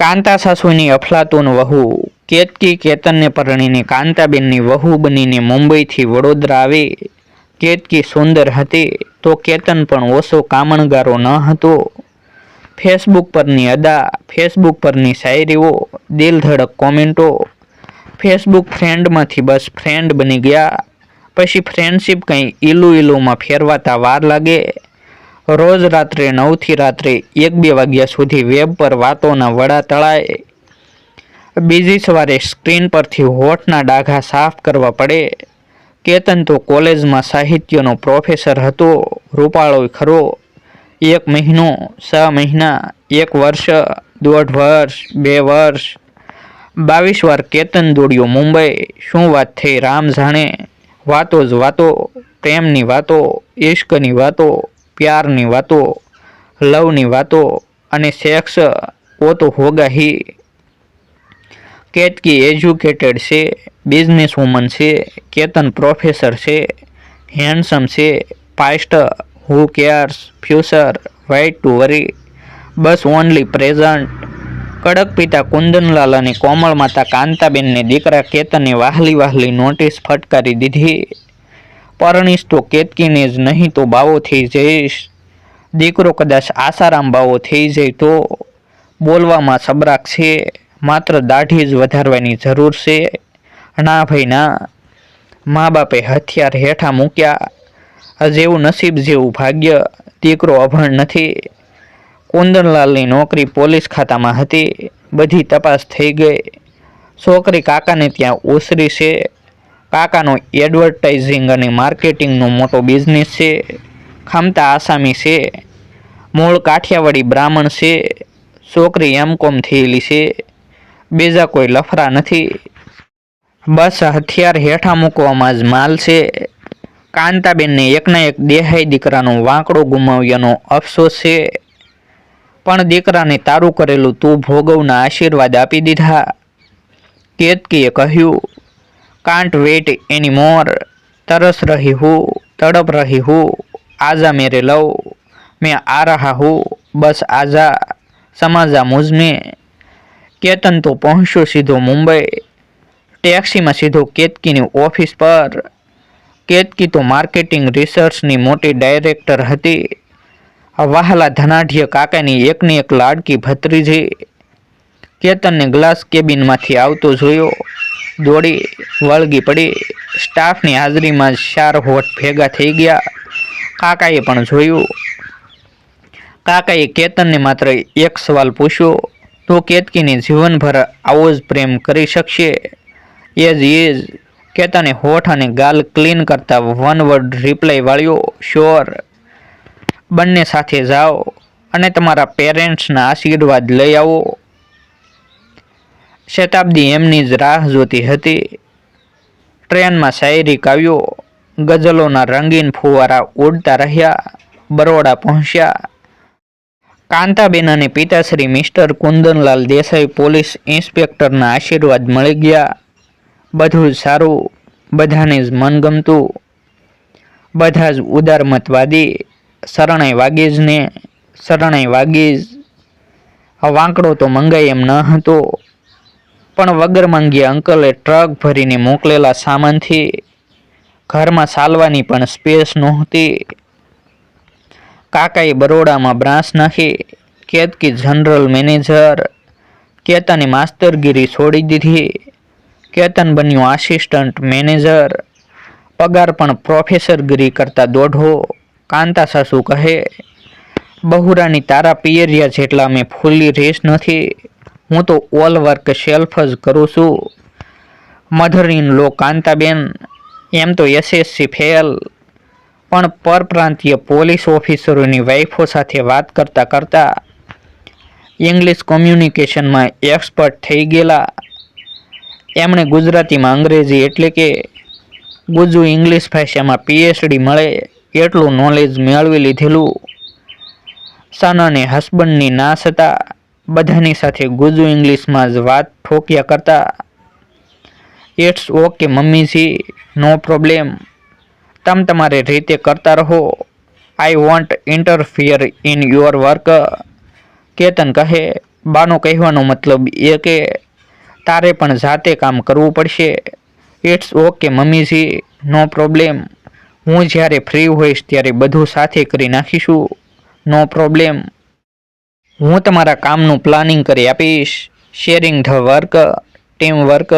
કાંતા સાસુની અફલાતુન વહુ. કેતકી કેતનને પરણીને કાંતાબેનની વહુ બનીને મુંબઈથી વડોદરા આવી. કેતકી સુંદર હતી, તો કેતન પણ ઓછો કામણગારો ન હતો. ફેસબુક પરની અદા, ફેસબુક પરની શાયરીઓ દિલ ધડક કોમેન્ટો. ફેસબુક ફ્રેન્ડમાંથી બસ ફ્રેન્ડ બની ગયા. પછી ફ્રેન્ડશિપ કંઈ ઈલું ઈલુંમાં ફેરવાતા વાર લાગે. રોજ રાત્રે નવથી રાત્રે એક બે વાગ્યા સુધી વેબ પર વાતોના વડા તળાય. બીજી સવારે સ્ક્રીન પરથી હોઠના ડાઘા સાફ કરવા પડે. કેતન તો કોલેજમાં સાહિત્યનો પ્રોફેસર હતો રૂપાળો ખરો. એક મહિનો, છ મહિના, એક વર્ષ, દોઢ વર્ષ, બે વર્ષ. બાવીસ વાર કેતન દોડ્યો મુંબઈ. શું વાત થઈ રામ જાણે? વાતો જ વાતો, પ્રેમની વાતો ઇશ્કની વાતો પ્યારની વાતો, લવની વાતો અને સેક્સ ઓ તો હોગા હી કેતકી એજ્યુકેટેડ છે બિઝનેસ વુમન છે, કેતન પ્રોફેસર છે, હેન્ડસમ છે past who cares, future, why to worry, bus only present. કડક પિતા કુંદનલાલ અને કોમળ માતા કાંતાબેનને દીકરા કેતને વાહલી વાહલી નોટિસ ફટકારી દીધી. પરણીશ તો કેતકીને જ નહીં તો બાવો થઈ જઈશ. દીકરો કદાચ આસારામ બાવો થઈ જાય તો બોલવામાં સબરાક છે. માત્ર દાઢી જ વધારવાની જરૂર છે. ના ભાઈ, ના. મા બાપે હથિયાર હેઠા મૂક્યા. જેવું નસીબ, જેવું ભાગ્ય. દીકરો અભણ નથી. કુંદનલાલની નોકરી પોલીસ ખાતામાં હતી. બધી તપાસ થઈ ગઈ. છોકરી કાકાને ત્યાં ઓસરી છે. કાકાનો એડવર્ટાઇઝિંગ અને માર્કેટિંગનો મોટો બિઝનેસ છે. ખામતા આસામી છે. મૂળ કાઠિયાવાડી બ્રાહ્મણ છે. છોકરી એમ કોમ થયેલી છે. બીજા કોઈ લફરા નથી. બસ હથિયાર હેઠા મૂકવામાં જ માલ છે. કાંતાબેનને એકના એક દેહાઈ દીકરાનો વાંકડો ગુમાવ્યાનો અફસોસ છે. પણ દીકરાને તારું કરેલું તું ભોગવના આશીર્વાદ આપી દીધા. કેતકીએ કહ્યું કાંટ વેટ એની મોર તરસ રહી હું, તડપ રહી હું, આજા મેરે લવ, મેં આ રહા હું, બસ આજા, સમાજા મુઝમે કેતન તો પહોંચ્યો સીધો મુંબઈ. ટેક્સીમાં સીધો કેતકીની ઓફિસ પર. કેતકી તો માર્કેટિંગ રિસર્ચની મોટી ડાયરેક્ટર હતી. વહાલા ધનાઢ્ય કાકાની એકની એક લાડકી ભત્રીજી. કેતનને ગ્લાસ કેબિનમાંથી આવતો જોયો. દોડી વળગી પડી. સ્ટાફની હાજરીમાં ચાર હોઠ ભેગા થઈ ગયા. કાકાએ પણ જોયું. કાકાએ કેતનને માત્ર એક સવાલ પૂછ્યો, તો કેતકીને જીવનભર આવો જ પ્રેમ કરી શકશે? એ જ એ જ. કેતને હોઠ અને ગાલ ક્લીન કરતા વન વર્ડ રિપ્લાય વાળ્યો, શ્યોર. બંને સાથે જાઓ અને તમારા પેરેન્ટ્સના આશીર્વાદ લઈ આવો. શતાબ્દી એમની જ રાહ જોતી હતી. ટ્રેનમાં શાયરી કાવ્યો, ગઝલોના રંગીન ફુવારા ઉડતા રહ્યા, બરોડા પહોંચ્યા. કાંતાબેન અને પિતાશ્રી મિસ્ટર કુંદનલાલ દેસાઈ પોલીસ ઇન્સ્પેક્ટરના આશીર્વાદ મળી ગયા. બધું જ સારું, બધાને જ મનગમતું. બધા જ ઉદારમતવાદી, શરણાઈ વાગીજને શરણાઈ વાગીજ વાંકડો તો મંગાય એમ ન હતો. પણ વગર માંગ્યા અંકલે ટ્રક ભરીને મોકલેલા સામાનથી ઘરમાં ચાલવાની પણ સ્પેસ નહોતી. કાકાએ બરોડામાં બ્રાન્ચ નાખી કેતકી જનરલ મેનેજર કેતને માસ્તરગીરી છોડી દીધી. કેતન બન્યો આસિસ્ટન્ટ મેનેજર, પગાર પણ પ્રોફેસરગીરી કરતા દોઢો, કાંતા સાસુ કહે, બહુરાની તારા પિયરિયા જેટલા મેં ફૂલી રેસ નથી. હું તો ઓલ વર્ક સેલ્ફ જ કરું છું. મધર ઇન લો કાંતાબેન એમ તો એસએસસી ફેલ. પણ પરપ્રાંતીય પોલીસ ઓફિસરોની વાઈફો સાથે વાત કરતાં કરતાં ઇંગ્લિશ કોમ્યુનિકેશનમાં એક્સપર્ટ થઈ ગયેલા. એમણે ગુજરાતીમાં અંગ્રેજી એટલે કે ગુજુ ઇંગ્લિશ ભાષામાં પીએચડી મળે એટલું નોલેજ મેળવી લીધેલું. સન હસબન્ડની ના છતાં બધાની સાથે ગુજુ ઇંગ્લિશમાં જ વાત ઠોક્યા કરતા ઇટ્સ ઓકે મમ્મીજી નો પ્રોબ્લેમ તમ તમારે રીતે કરતા રહો. I won't interfere in your work Ketan કહે, બાનો કહેવાનો મતલબ એ કે તારે પણ જાતે કામ કરવું પડશે. ઇટ્સ ઓકે મમ્મીજી નો પ્રોબ્લેમ હું જ્યારે ફ્રી હોઈશ ત્યારે બધું સાથે કરી નાખીશું. નો પ્રોબ્લેમ હું તમારા કામનું પ્લાનિંગ કરી આપીશ. Sharing the work team work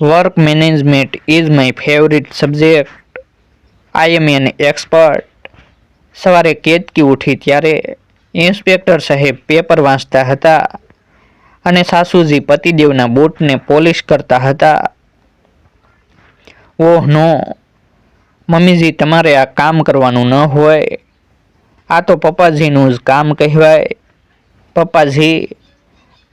work management is my favourite subject I am an expert સવારે કેતકી ઉઠી ત્યારે ઇન્સ્પેક્ટર સાહેબ પેપર વાંચતા હતા અને સાસુજી પતિદેવના બૂટને પોલિશ કરતા હતા. ઓહ નો મમ્મીજી, તમારે આ કામ કરવાનું ન હોય. આ તો પપ્પાજીનું જ કામ કહેવાય. પપ્પાજી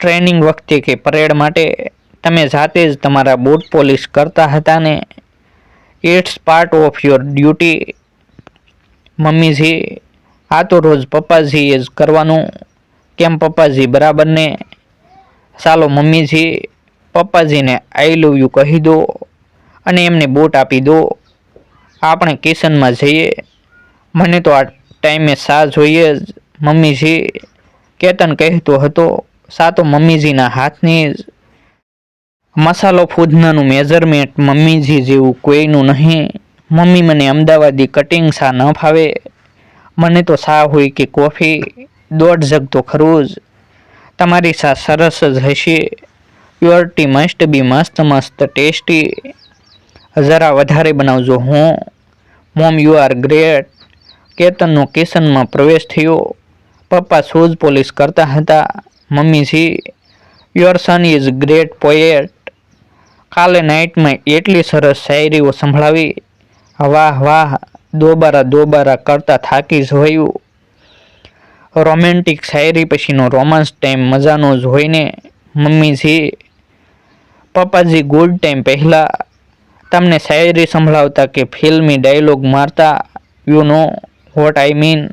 ટ્રેનિંગ વખતે કે પરેડ માટે તમે જાતે જ તમારા બૂટ પોલિશ કરતા હતા ને. It's part of your duty મમ્મીજી, આ તો રોજ પપ્પાજીએ જ કરવાનું. કેમ પપ્પાજી બરાબર ને? ચાલો મમ્મીજી, પપ્પાજીને આઈ લવ યુ કહી દો અને એમને બૂટ આપી દો. આપણે કિશનમાં જઈએ. મને તો આ ટાઈમે સા જોઈએ. જ મમ્મીજી કેતન કહેતો હતો, સા તો મમ્મીજીના હાથની મસાલો ફૂદનાનું મેજરમેન્ટ મમ્મીજી જેવું કોઈનું નહીં. મમ્મી, મને અમદાવાદી કટિંગ સા ન ફાવે? મને તો સા હોય કે કોફી. દોઢ જગ તો ખરું જ. તમારી સા સરસ જ હશે. યોર ટી મસ્ટ બી મસ્ત મસ્ત ટેસ્ટી. જરા વધારે બનાવજો હું. Mom you are great. કેતનનો કિશનમાં પ્રવેશ થયો. પપ્પા શૂઝ પોલિશ કરતા હતા. મમ્મીજી your son is great poet કાલે નાઇટમાં એટલી સરસ શાયરીઓ સંભળાવી. વાહ વાહ, દોબારા દોબારા કરતા થાકી જોયું રોમેન્ટિક શાયરી પછીનો રોમાન્સ ટાઈમ મજાનો જ હોય ને. મમ્મીજી, પપ્પાજી ગુડ ટાઈમ પહેલાં. તમને શાયરી સંભળાવતા કે ફિલ્મી ડાયલોગ મારતા you know what I mean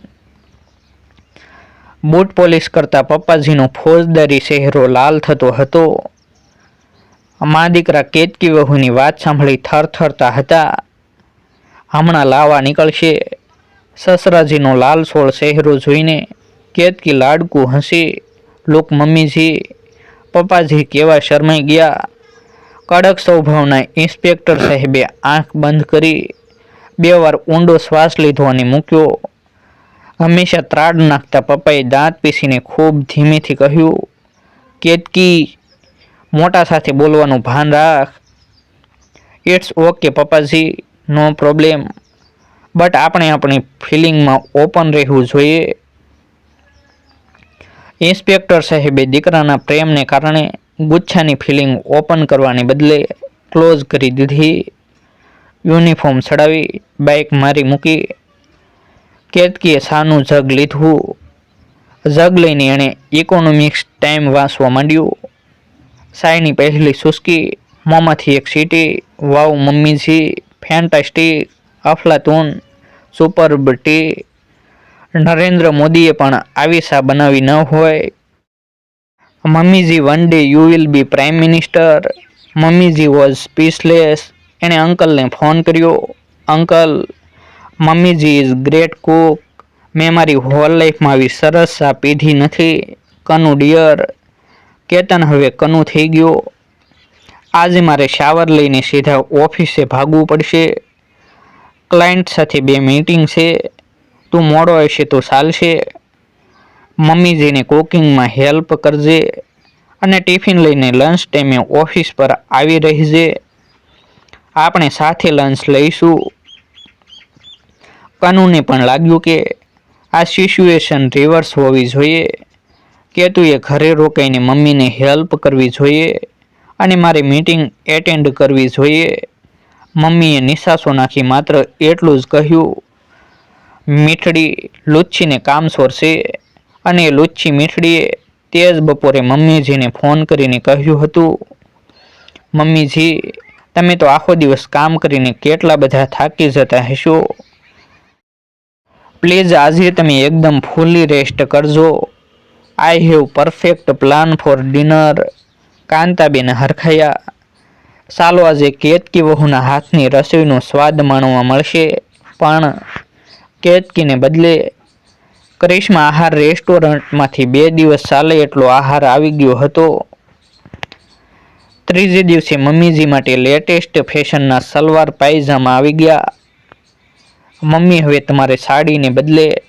boot polish કરતા પપ્પાજીનો ફોજદારી ચહેરો લાલ થતો હતો. મા દીકરા કેતકી વહુની વાત સાંભળી થરથરતા હતા. હમણાં લાવા નીકળશે. સસરાજીનો લાલ સોળ ચહેરો જોઈને કેતકી લાડકું હસી લોક મમ્મીજી, પપ્પાજી કેવા શરમાઈ ગયા. કડક સ્વભાવના ઇન્સ્પેક્ટર સાહેબે આંખ બંધ કરી બે વાર ઊંડો શ્વાસ લીધો અને મૂક્યો. હંમેશા ત્રાડ નાખતા પપ્પાએ દાંત પીસીને ખૂબ ધીમેથી કહ્યું, કેતકી, મોટા સાથે બોલવાનું ભાન રાખ. ઇટ્સ ઓકે પપ્પાજી નો પ્રોબ્લેમ બટ આપણે આપણી ફિલિંગમાં ઓપન રહેવું જોઈએ. ઇન્સ્પેક્ટર સાહેબે દીકરાના પ્રેમને કારણે ગુચ્છાની ફિલિંગ ઓપન કરવાને બદલે ક્લોઝ કરી દીધી. યુનિફોર્મ ચડાવી બાઇક મારી મૂકી કેતકીએ સાનું જગ લીધું. જગ લઈને એણે ઇકોનોમિક્સ ટાઈમ વાંચવા માંડ્યું. સાયની પહેલી સુસ્કી, મોંમાંથી એક સીટી, વાવ મમ્મીજી, ફેન્ટાસ્ટિક, અફલાતૂન સુપરબ ટી નરેન્દ્ર મોદીએ પણ આવી સા બનાવી ન હોય. મમ્મીજી one day you will be prime minister મમ્મીજી વોઝ સ્પીચલેસ એણે અંકલને ફોન કર્યો. અંકલ, મમ્મીજી ઇઝ ગ્રેટ કુક. મેં મારી હોલ લાઈફમાં આવી સરસ શા પીધી નથી. કનુ ડિયર. કેતન હવે કનુ થઈ ગયો. આજે મારે શાવર લઈને સીધા ઓફિસે ભાગવું પડશે. ક્લાયન્ટ સાથે બે મીટિંગ છે. તું મોડો હશે તો ચાલશે. મમ્મીજીને કુકિંગમાં હેલ્પ કરજે અને ટિફિન લઈને લંચ ટાઈમે ઓફિસ પર આવી રહીજે. આપણે સાથે લંચ લઈશું. કનુને પણ લાગ્યું કે આ સિચ્યુએશન રિવર્સ હોવી જોઈએ. કેતુએ ઘરે રોકાઈને મમ્મીને હેલ્પ કરવી જોઈએ અને મારી મીટિંગ એટેન્ડ કરવી જોઈએ. મમ્મીએ નિશાસો નાખી માત્ર એટલું જ કહ્યું, મીઠડી લુચ્છીને કામ સોરશે. અને એ લુચ્છી મીઠડીએ તે જ બપોરે મમ્મીજીને ફોન કરીને કહ્યું હતું, મમ્મીજી તમે તો આખો દિવસ કામ કરીને કેટલા બધા થાકી જતા હશો. પ્લીઝ, આજે તમે એકદમ ફૂલી રેસ્ટ કરજો. I have perfect plan for dinner Kantaben હરખાયા. સાલો આજે કેતકી વહુના હાથની રસોઈનો સ્વાદ માણવા મળશે. પણ કેતકીને બદલે કરિશ્મા આહાર રેસ્ટોરન્ટમાંથી બે દિવસ ચાલે એટલો આહાર આવી ગયો હતો. ત્રીજે દિવસે મમ્મીજી માટે લેટેસ્ટ ફેશનના સલવાર પાયજામા આવી ગયા. મમ્મી હવે તમારે સાડીને બદલે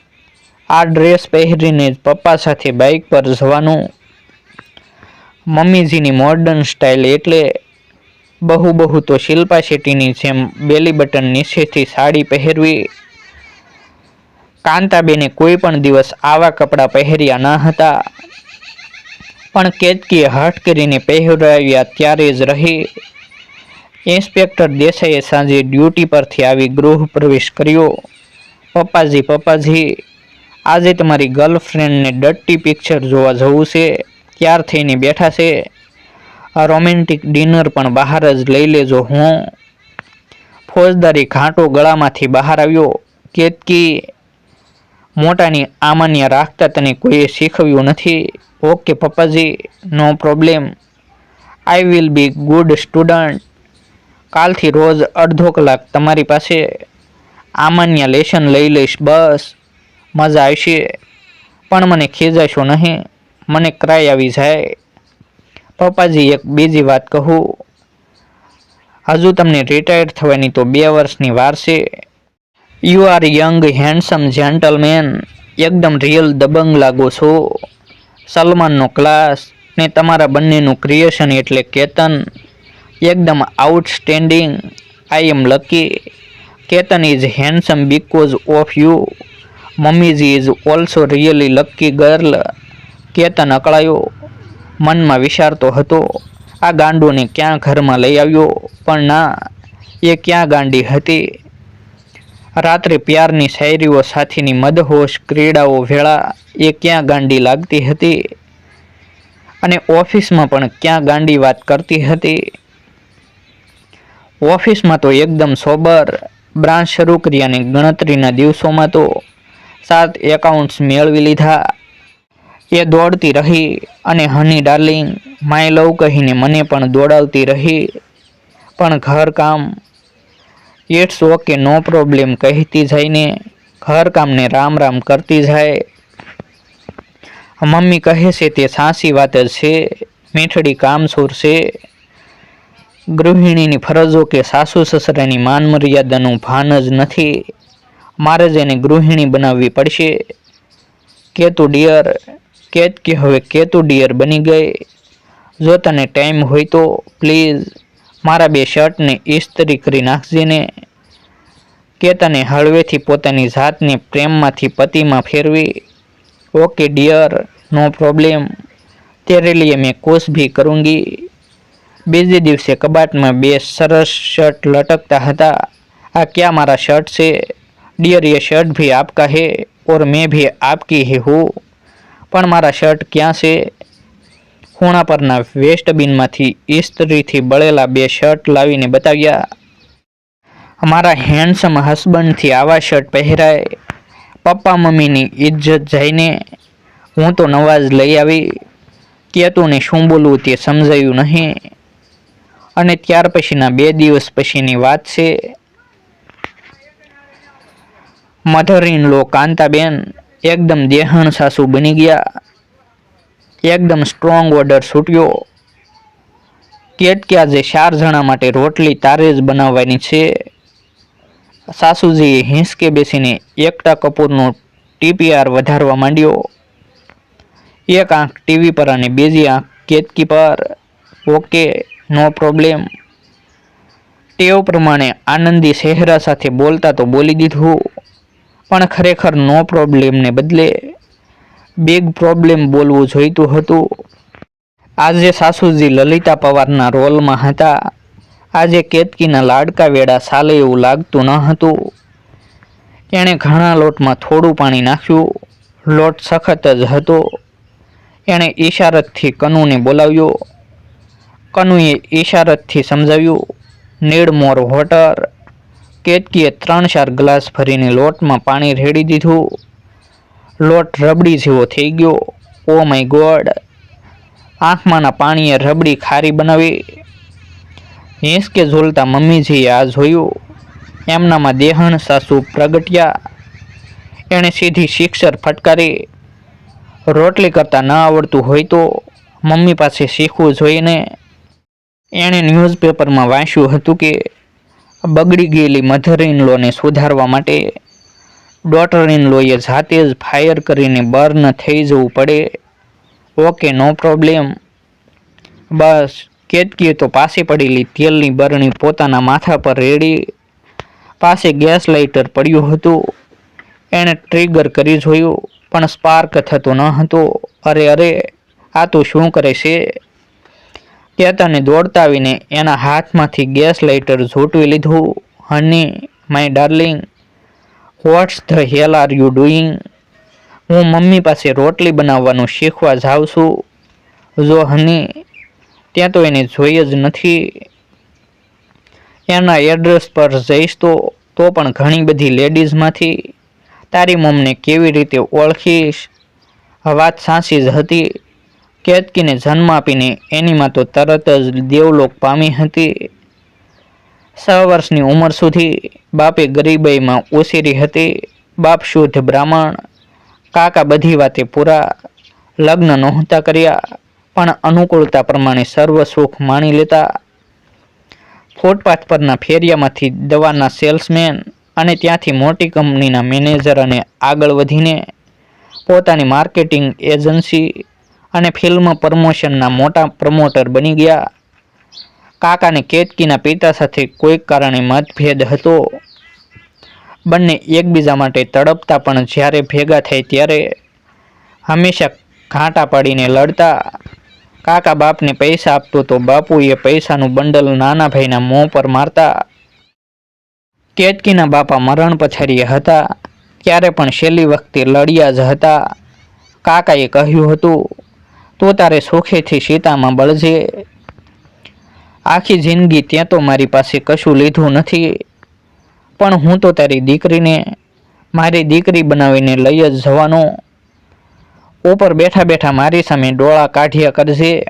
આ ડ્રેસ પહેરીને પપ્પા સાથે બાઇક પર જવાનું. મમ્મીજીની મોડર્ન સ્ટાઇલ એટલે બહુ બહુ તો શિલ્પા શેટ્ટીની જેમ બેલી બટન નીચેથી સાડી પહેરવી. કાંતાબેને કોઈ પણ દિવસ આવા કપડાં પહેર્યા ન હતા. પણ કેતકીએ હાટ કરીને પહેરાવ્યા ત્યારે જ રહી ઇન્સ્પેક્ટર દેસાઈએ સાંજે ડ્યુટી પરથી આવી ગૃહ પ્રવેશ કર્યો. પપ્પાજી પપ્પાજી, આજે તમારી ગર્લફ્રેન્ડને ડટ્ટી પિક્ચર જોવા જવું છે, ત્યાર થઈને બેઠા છે. આ રોમેન્ટિક ડિનર પણ બહાર જ લઈ લેજો હું. ફોજદારી ઘાંટો ગળામાંથી બહાર આવ્યો. કેતકી મોટાની આમાન્ય રાખતા તને કોઈએ શીખવ્યું નથી. Okay પપ્પાજી no problem I will be good student કાલથી રોજ અડધો કલાક તમારી પાસે આમાન્ય લેશન લઈ લઈશ, બસ. મજા આવશે. પણ મને ખીજાશો નહીં. મને ક્રાય આવી જાય. પપ્પાજી એક બીજી વાત કહું. હજુ તમને રિટાયર્ડ થવાની તો બે વર્ષની વાર છે. You are young handsome gentleman એકદમ રિયલ દબંગ લાગો છો. સલમાનનો ક્લાસ ને તમારા બંનેનું ક્રિએશન એટલે કેતન એકદમ outstanding I am lucky Ketan is handsome because of you mummy's is also really lucky girl Ketan અકળાયો. મનમાં વિચારતો હતો, આ ગાંડોને ક્યાં ઘરમાં લઈ આવ્યો? પણ ના, એ ક્યાં ગાંડી હતી? રાત્રે પ્યારની શાયરીઓ સાથેની મદહોશ ક્રીડાઓ વેળા એ ક્યાં ગાંડી લાગતી હતી? અને ઓફિસમાં પણ ક્યાં ગાંડી વાત કરતી હતી? ઓફિસમાં તો એકદમ સોબર, બ્રાન્ચ શરૂ કરી અને ગણતરીના દિવસોમાં તો સાત એકાઉન્ટ્સ મેળવી લીધા. એ દોડતી રહી અને, હની ડાર્લિંગ, માય લવ, કહીને મને પણ દોડાવતી રહી. પણ ઘરકામ ઇટ્સ ઓકે, નો પ્રોબ્લેમ. કહેતી જઈને ઘરકામને રામ રામ કરતી જાય. મમ્મી કહે છે, તે સાચી વાત જ છે. મીઠડી કામસૂર છે. ગૃહિણીની ફરજો કે સાસુ સસરાની માન મર્યાદાનું ભાન જ નથી. મારે જ એને ગૃહિણી બનાવવી પડશે. કેતુ ડિયર કેત કે હવે કેતુ ડિયર બની ગઈ. જો તને ટાઈમ હોય તો, પ્લીઝ. मारा बे शर्ट ने इस्तरी कर नाखजी ने केतने हलवे थी पोतानी जात ने प्रेम में थी पति में फेरवी ओके डियर नो प्रॉब्लम तेरे लिए मैं कोश भी करूँगी बीजे दिवसे कबाट में बे सरस शर्ट लटकता था आ क्या मारा शर्ट से डियर ये शर्ट भी आपका है और मैं भी आपकी ही हूँ पर मारा शर्ट क्या से ખૂણા પરના વેસ્ટબિનમાંથી ઇસ્ત્રીથી બળેલા બે શર્ટ લાવીને બતાવ્યા, અમારા હેન્ડસમ હસબન્ડથી આવા શર્ટ પહેરાય, પપ્પા મમ્મીની ઇજ્જત જઈને હું તો નવાજ લઈ આવી, કેતુને શું બોલવું તે સમજાયું નહીં. અને ત્યાર પછીના બે દિવસ પછીની વાત છે મધર ઇન લો કાંતાબેન એકદમ દેહણ સાસુ બની ગયા એકદમ સ્ટ્રોંગ ઓર્ડર છૂટ્યો. કેટ આજે ચાર જણા માટે રોટલી તારે જ બનાવવાની છે. સાસુજીએ હિંસકે બેસીને એકતા કપૂરનો ટીપીઆર વધારવા માંડ્યો. એક આંખ ટીવી પર અને બીજી આંખ કેતકી પર ઓકે નો પ્રોબ્લેમ ટેવ પ્રમાણે આનંદી શહેરા સાથે બોલતા તો બોલી દીધું. પણ ખરેખર નો પ્રોબ્લેમને બદલે બિગ પ્રોબ્લેમ બોલવું જોઈતું હતું. આજે સાસુજી લલિતા પવારના રોલમાં હતા. આજે કેતકીના લાડકા વેડા સાલે એવું લાગતું ન હતું. એણે ઘણા લોટમાં થોડું પાણી નાખ્યું. લોટ સખત જ હતો. એણે ઈશારતથી કનુને બોલાવ્યો. કનુએ ઈશારતથી સમજાવ્યું, નીડ મોર વોટર. કેતકીએ ત્રણ ચાર ગ્લાસ ભરીને લોટમાં પાણી રેડી દીધું. લોટ રબડી જેવો થઈ ગયો. Oh my God. આંખમાંના પાણીએ રબડી ખારી બનાવી. હિંસકે ઝોલતા મમ્મીજીએ આ જોયું. એમનામાં દેહણ સાસુ પ્રગટ્યા. એણે સીધી શિક્ષર ફટકારી. રોટલી કરતાં ન આવડતું હોય તો મમ્મી પાસે શીખવું જોઈને એણે ન્યૂઝપેપરમાં વાંચ્યું હતું કે બગડી ગયેલી મધર ઇન લોને સુધારવા માટે ડોટર ઇન લોએ જાતે જ ફાયર કરીને બર્ન થઈ જવું પડે. ઓકે નો પ્રોબ્લેમ બસ કેતકીએ તો પાસે પડેલી તેલની બરણી પોતાના માથા પર રેડી. પાસે ગેસ લાઇટર પડ્યું હતું. એણે ટ્રિગર કરી જોયું, પણ સ્પાર્ક થતો ન હતો. અરે અરે, આ તો શું કરે છે? કેતને દોડતાવીને એના હાથમાંથી ગેસ લાઇટર ઝૂંટવી લીધું. Honey my darling what's the hell are you doing હું મમ્મી પાસે રોટલી બનાવવાનું શીખવા જાઉં છું. જો હની, ત્યાં તો એને જોઈ જ નથી. એના એડ્રેસ પર જઈશ તો તો પણ ઘણી બધી લેડીઝમાંથી તારી મમ્મને કેવી રીતે ઓળખીશ? વાત સાચી જ હતી. કેતકીને જન્મ આપીને એનીમાં તો તરત જ દેવલોક પામી હતી. છ વર્ષની ઉંમર સુધી બાપે ગરીબાઈમાં ઓસેરી હતી. બાપ શુદ્ધ બ્રાહ્મણ, કાકા બધી વાતે પૂરા, લગ્ન નહોતા કર્યા, પણ અનુકૂળતા પ્રમાણે સર્વ સુખ માણી લેતા. ફૂટપાથ પરના ફેરિયામાંથી દવાના સેલ્સમેન અને ત્યાંથી મોટી કંપનીના મેનેજર અને આગળ વધીને પોતાની માર્કેટિંગ એજન્સી અને ફિલ્મ પ્રમોશનના મોટા પ્રમોટર બની ગયા. કાકાને કેતકીના પિતા સાથે કોઈક કારણે મતભેદ હતો. બંને એકબીજા માટે તડપતા પણ જ્યારે ભેગા થાય ત્યારે હંમેશા ઘાંટા પાડીને લડતા. કાકા બાપને પૈસા આપતો તો બાપુએ પૈસાનું બંડલ નાના ભાઈના મોં પર મારતા. કેતકીના બાપા મરણ પછાડીએ હતા, ત્યારે પણ છેલ્લી વખતે લડ્યા જ હતા. કાકાએ કહ્યું હતું, તો તારે સુખેથી સીતામાં બળજે. આખી જિંદગી ત્યાં તો મારી પાસે કશું લીધું નથી. પણ હું તો તારી દીકરીને, મારી દીકરી બનાવીને લઈ જ જવાનો. ઉપર બેઠા બેઠા મારી સામે ડોળા કાઢ્યા કરજે.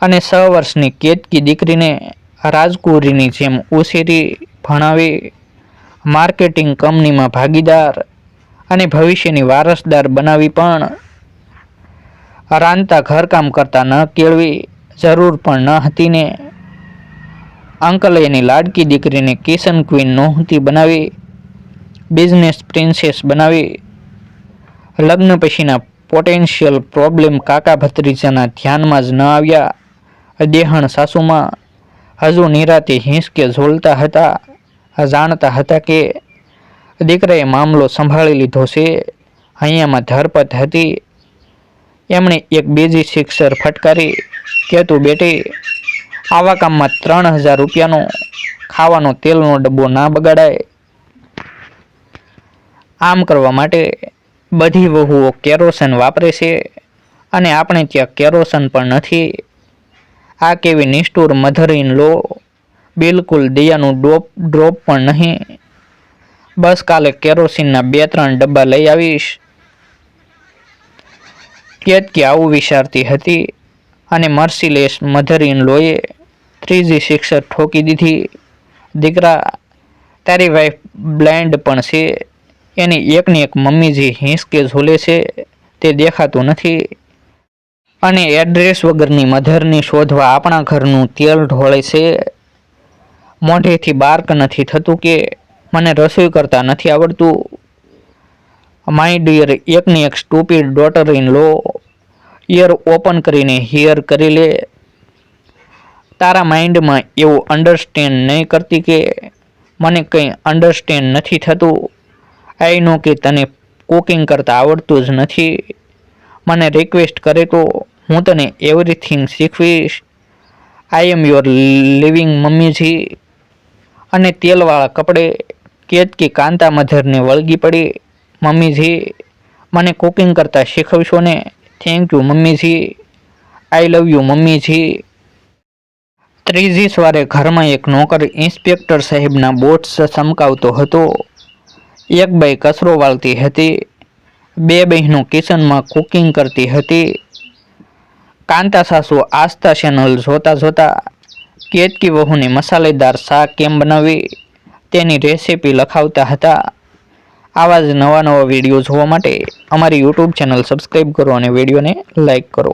અને છ વર્ષની કેતકી દીકરીને રાજકુરીની જેમ ઉછેરી ભણાવી, માર્કેટિંગ કંપનીમાં ભાગીદાર અને ભવિષ્યની વારસદાર બનાવી પણ રાંધતા ઘરકામ કરતા ન કેળવી. જરૂર પણ ન હતી ને અંકલે એની લાડકી દીકરીને કિશન ક્વીન નહોતી બનાવી. બિઝનેસ પ્રિન્સેસ બનાવી. લગ્ન પછીના પોટેન્શિયલ પ્રોબ્લેમ કાકા ભત્રીજાના ધ્યાનમાં જ ન આવ્યા. દેહણ સાસુમાં હજુ નિરાતે હિંસકે ઝોલતા હતા. જાણતા હતા કે દીકરાએ મામલો સંભાળી લીધો છે. અહીંયામાં ધરપત હતી. એમણે એક બીજી સિક્સર ફટકારી કે તું બેટી, આવા કામમાં ત્રણ હજાર રૂપિયાનો ખાવાનો તેલનો ડબ્બો ના બગાડાય. આમ કરવા માટે બધી વહુઓ કેરોસન વાપરે છે અને આપણે ત્યાં કેરોસન પણ નથી. આ કેવી નિષ્ઠુર મધર ઇન લો, બિલકુલ દિયાનું ડોપ, ડ્રોપ પણ નહીં. બસ કાલે કેરોસીનના બે ત્રણ ડબ્બા લઈ આવીશ. કેતકી આવું વિચારતી હતી અને મર્સીલેસ મધર ઇન લોએ ત્રીજી શિક્ષક ઠોકી દીધી. દીકરા, તારી વાઈફ બ્લાઇન્ડ પણ છે. એની એકની એક મમ્મી જે હિંસકે ઝૂલે છે તે દેખાતું નથી. અને એડ્રેસ વગરની મધરની શોધવા આપણા ઘરનું તેલ ઢોળે છે. મોઢેથી બાર્ક નથી થતું કે મને રસોઈ કરતા નથી આવડતું. માય ડિયર એકની એક stupid daughter in law ear open કરીને હિયર કરી લે. તારા માઇન્ડમાં એવું અન્ડરસ્ટેન્ડ નહીં કરતી કે મને કંઈ અન્ડરસ્ટેન્ડ નથી થતું. આઈ નો કે તને કુકિંગ કરતાં આવડતું જ નથી. મને રિક્વેસ્ટ કરે તો હું તને એવરીથિંગ શીખવીશ. આઈ એમ યોર લિવિંગ મમ્મીજી. અને તેલવાળા કપડે કેતકી કાંતા મધરને વળગી પડી. મમ્મીજી મને કુકિંગ કરતાં શીખવશો ને? થેન્ક યુ મમ્મીજી આઈ લવ યુ મમ્મીજી ત્રીજી સવારે ઘરમાં એક નોકર ઇન્સ્પેક્ટર સાહેબના બોટ્સ ચમકાવતો હતો. એક બાઈ કચરો વાળતી હતી. બે બહેનો કિચનમાં કુકિંગ કરતી હતી. કાંતા સાસુ આસ્થા ચેનલ જોતા જોતા કેતકી વહુને મસાલેદાર શાક કેમ બનાવી તેની રેસીપી લખાવતા હતા. આવા જ નવા નવા વીડિયો જોવા માટે અમારી યુટ્યુબ ચેનલ સબસ્ક્રાઈબ કરો અને વિડીયોને લાઈક કરો.